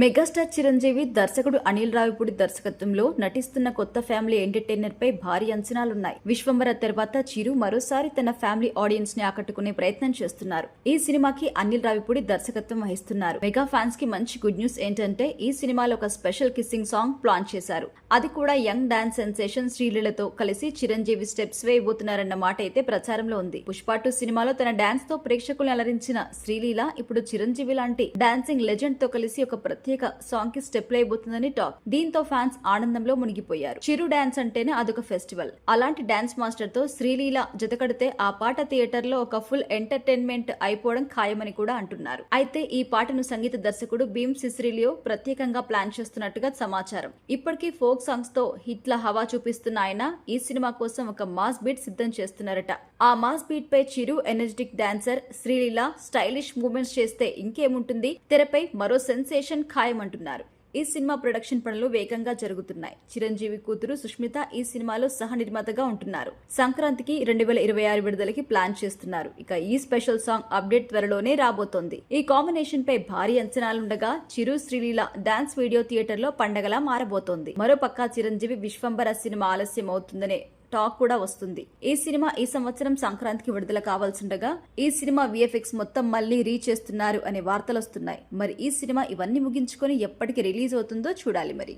Megastar Chiranjeevi దర్శకుడు అనిల్ రావిపూడి దర్శకత్వంలో నటిస్తున్న కొత్త ఫ్యామిలీ ఎంటర్టైనర్ పై భారీ అంచనాలున్నాయి. విశ్వంబర తర్వాత చిరు మరోసారి తన ఫ్యామిలీ ఆడియన్స్ని ఆకట్టుకునే ప్రయత్నం చేస్తున్నారు. ఈ సినిమాకి అనిల్ రావిపూడి దర్శకత్వం వహిస్తున్నారు. మెగా ఫ్యాన్స్కి మంచి గుడ్ న్యూస్ ఏంటంటే ఈ సినిమాలో ఒక స్పెషల్ కిస్సింగ్ సాంగ్ ప్లాన్ చేశారు. అది కూడా యంగ్ డాన్స్ సెన్సేషన్ శ్రీలీలతో కలిసి చిరంజీవి స్టెప్స్ వేయబోతున్నారన్న మాట అయితే ప్రచారంలో ఉంది. పుష్ప టూ సినిమాలో తన డాన్స్తో ప్రేక్షకులను అలరించిన శ్రీలీల ఇప్పుడు చిరంజీవి లాంటి డాన్సింగ్ లెజెండ్తో కలిసి ఒక ప్రత్యేక సాంగ్కి స్టెప్ అయిపోతుందని టాక్. దీంతో ఫ్యాన్స్ ఆనందంలో మునిగిపోయారు. చిరు డాన్స్ అంటేనే అదొక ఫెస్టివల్. అలాంటి డాన్స్ మాస్టర్తో శ్రీలీల జతకడితే ఆ పాట థియేటర్లో ఒక ఫుల్ ఎంటర్టైన్మెంట్ అయిపోవడం ఖాయమని కూడా అంటున్నారు. అయితే ఈ పాటను సంగీత దర్శకుడు భీమ్ సిసిరిలియో ప్రత్యేకంగా ప్లాన్ చేస్తున్నట్టుగా సమాచారం. ఇప్పటికీ ఫోక్ సాంగ్స్తో హిట్ల హవా చూపిస్తున్న ఆయన ఈ సినిమా కోసం ఒక మాస్ బీట్ సిద్ధం చేస్తున్నారట. ఆ మాస్ బీట్ పై Chiru energetic dancer Sreeleela stylish movements చేస్తే ఇంకేముంటుంది? తెరపై మరో సెన్సేషన్ ఖాయమంటున్నారు. ఈ సినిమా ప్రొడక్షన్ పనులు వేగంగా జరుగుతున్నాయి. చిరంజీవి కూతురు సుష్మిత ఈ సినిమాలో సహ నిర్మాతగా ఉంటున్నారు. సంక్రాంతికి రెండు వేల ఇరవై ఆరు విడుదలకి ప్లాన్ చేస్తున్నారు. ఇక ఈ స్పెషల్ సాంగ్ అప్డేట్ త్వరలోనే రాబోతోంది. ఈ కాంబినేషన్ పై భారీ అంచనాలుండగా చిరు శ్రీలీల డాన్స్ వీడియో థియేటర్లో పండగలా మారబోతోంది. మరోపక్క చిరంజీవి విశ్వంబర సినిమా ఆలస్యం అవుతుందనే టాక్ కూడా వస్తుంది. ఈ సినిమా ఈ సంవత్సరం సంక్రాంతికి విడుదల కావాల్సిండగా ఈ సినిమా విఎఫ్ఎక్స్ మొత్తం మళ్ళీ రీచ్ చేస్తున్నారు అనే వార్తలు వస్తున్నాయి మరి ఈ సినిమా ఇవన్నీ ముగించుకొని ఎప్పటికి రిలీజ్ అవుతుందో చూడాలి మరి.